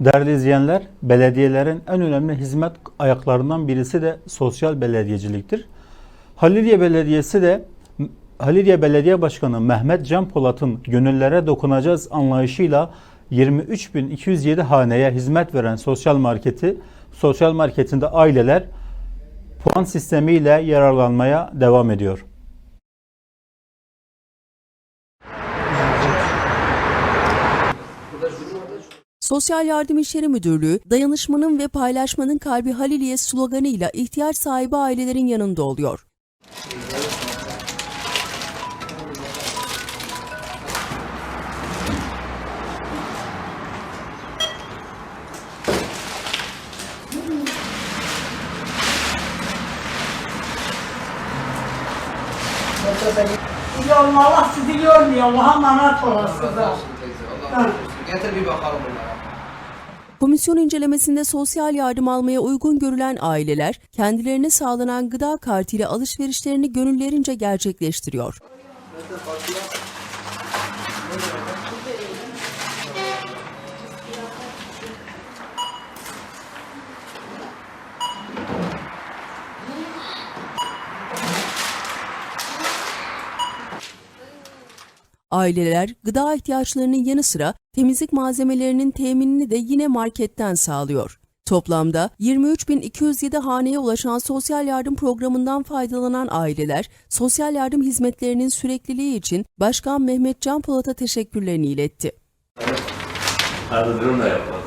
Değerli izleyenler, belediyelerin en önemli hizmet ayaklarından birisi de sosyal belediyeciliktir. Haliliye Belediyesi de Haliliye Belediye Başkanı Mehmet Can Polat'ın gönüllere dokunacağız anlayışıyla 23.207 haneye hizmet veren sosyal marketi, sosyal marketinde aileler puan sistemiyle yararlanmaya devam ediyor. Sosyal Yardım İşleri Müdürlüğü, dayanışmanın ve paylaşmanın kalbi Haliliye sloganıyla ihtiyaç sahibi ailelerin yanında oluyor. Allah sizi görmüyor. Allah'a emanet olasınız. Allah olsun teyze. Allah razı olsun. Getir bir bakalım bunlara. Komisyon incelemesinde sosyal yardım almaya uygun görülen aileler, kendilerine sağlanan gıda kartıyla alışverişlerini gönüllerince gerçekleştiriyor. Aileler gıda ihtiyaçlarının yanı sıra temizlik malzemelerinin teminini de yine marketten sağlıyor. Toplamda 23.207 haneye ulaşan sosyal yardım programından faydalanan aileler, sosyal yardım hizmetlerinin sürekliliği için Başkan Mehmet Can Polat'a teşekkürlerini iletti. Durum da yapalım.